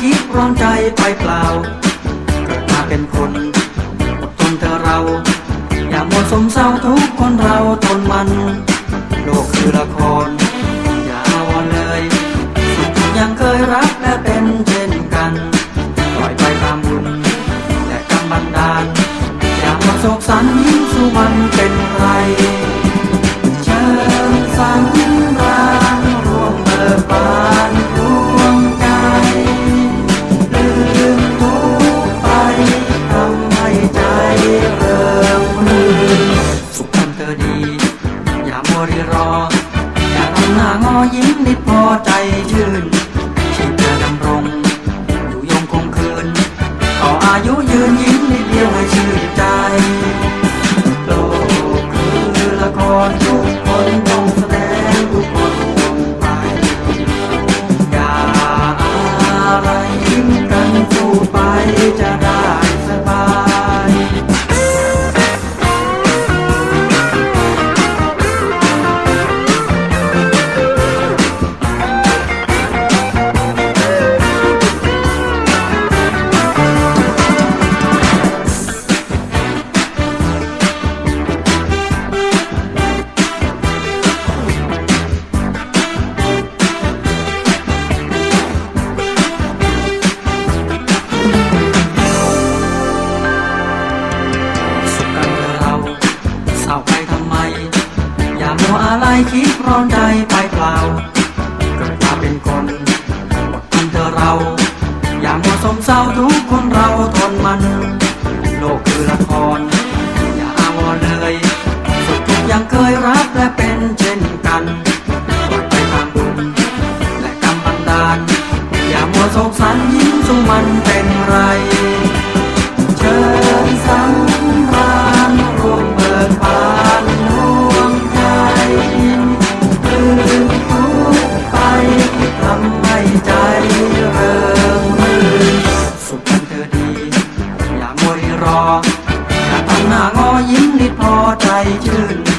คิดร้อนใจไปเปล่าเกิดมาเป็นคนอดทนเธอเรา อย่าหมดสมเศร้าทุกคนเราทนมัน โลกคือละคร อย่าเอาเลยสุขทุกอย่างเคยรักและเป็นเช่นกันปล่อยไปตามบุญและกรรมบันดาล อย่ามาโศกสันยิ้มสู่มันเป็นไร ดีอย่ามัวรีรอ อย่าทำหน้างอยิ้มนิดพอใจชื่น ใคิดร้อนใจไปเปล่ากิดมาเป็นคนหดทุนเธอเรา อย่างเมาะสมเศร้าทุกคนเราทนมัน โลกคือละคร อย่าอาวรเลยสุดทุกอย่างเคยรักและเป็นเช่นกันปล่อยไปทางบุญและกำบันดาล อย่ามัวสงสัรยิ้มสู้มันเป็นไร เชิญสัง คอยรอหน้าตั้งหน้างอยิ้มนิดพอใจชื่น